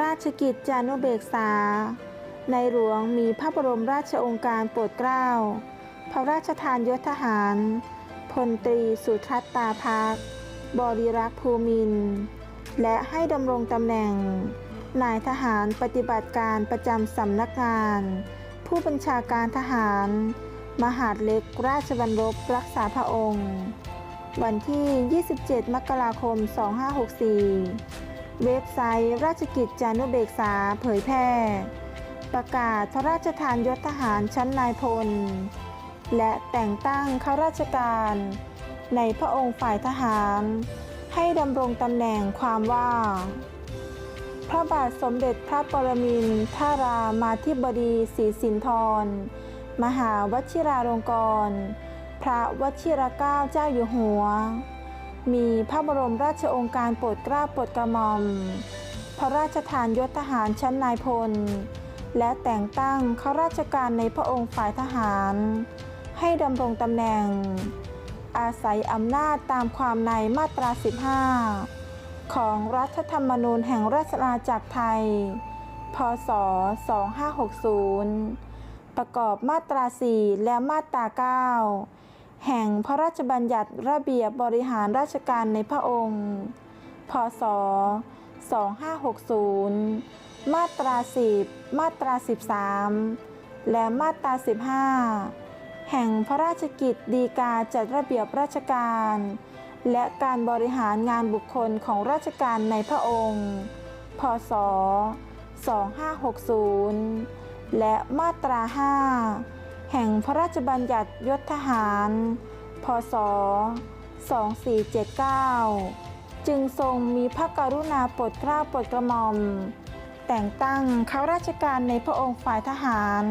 ราชกิจจานุเบกษา ในหลวงมีพระบรมราชองค์การโปรดเกล้า พระราชทานยศทหาร พลตรีสุทัศตาพัก บริรักษ์ภูมิน และให้ดำรงตำแหน่ง นายทหารปฏิบัติการประจำสำนักงาน ผู้บัญชาการทหาร มหาดเล็กราชบัณฑบรักษาพระองค์ วันที่ 27 มกราคม 2564 เว็บไซต์ ราชกิจจานุเบกษาเผยแพร่ ประกาศพระราชทานยศทหารชั้นนายพล และแต่งตั้งข้าราชการ ในพระองค์ฝ่ายทหาร ให้ดำรงตำแหน่งความว่า พระบาทสมเด็จพระปรมินทรามาธิบดีศรีสินธร มหาวชิราลงกรณ์พระวชิรเกล้าเจ้าอยู่หัว มีพระบรมราชองค์การโปรดเกล้าโปรดกระหม่อม พระราชทานยศทหารชั้นนายพล และแต่งตั้งข้าราชการในพระองค์ฝ่ายทหาร ให้ดำรงตำแหน่ง อาศัยอำนาจตามความในมาตรา 15 ของรัฐธรรมนูญแห่งราชอาณาจักรไทย พศ 2560 ประกอบมาตรา 4 และมาตรา 9 แห่งพระราชบัญญัติระเบียบบริหารราชการในพระองค์ พศ 2560 มาตรา 10 มาตรา 13 และมาตรา 15 แห่งพระราชกิจดีกาจัดระเบียบราชการ และการบริหารงานบุคคลของราชการในพระองค์ พศ 2560 และมาตรา 5 แห่งพระราชบัญญัติยศทหาร พศ 2479 จึงทรงมีพระกรุณาโปรดเกล้าโปรดกระหม่อม แต่งตั้งข้าราชการในพระองค์ฝ่ายทหาร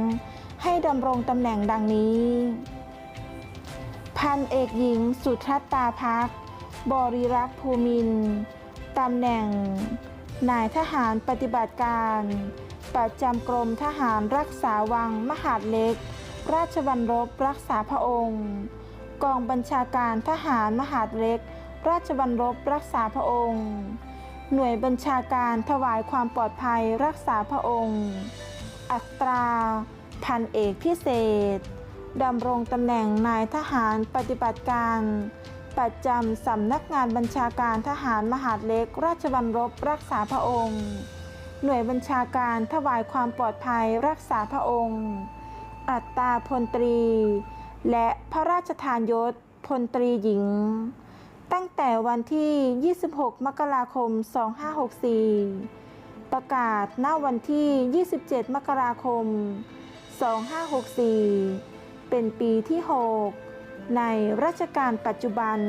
ให้ดำรงตำแหน่งดังนี้ พันเอกหญิงสุทัศตาพัก บริรักษ์ภูมินตำแหน่ง นายทหารปฏิบัติการประจำกรมทหารรักษาวังมหาดเล็ก ราชบัณฑบรักษาพระองค์ กองบัญชาการทหารมหาดเล็ก ราชบัณฑบรักษาพระองค์ หน่วยบัญชาการถวายความปลอดภัยรักษาพระองค์ อัตรา พันเอกพิเศษดำรงตำแหน่งนายทหารปฏิบัติการ ประจำสำนักงานบัญชาการทหารมหาดเล็ก ราชบัณฑบรักษาพระองค์ หน่วยบัญชาการถวายความปลอดภัยรักษาพระองค์ อัตราพลตรี และพระราชทานยศพลตรีหญิง ตั้งแต่วันที่ 26 มกราคม 2564 ประกาศณวันที่ 27 มกราคม 2564 เป็นปีที่ 6 ในรัชกาลปัจจุบัน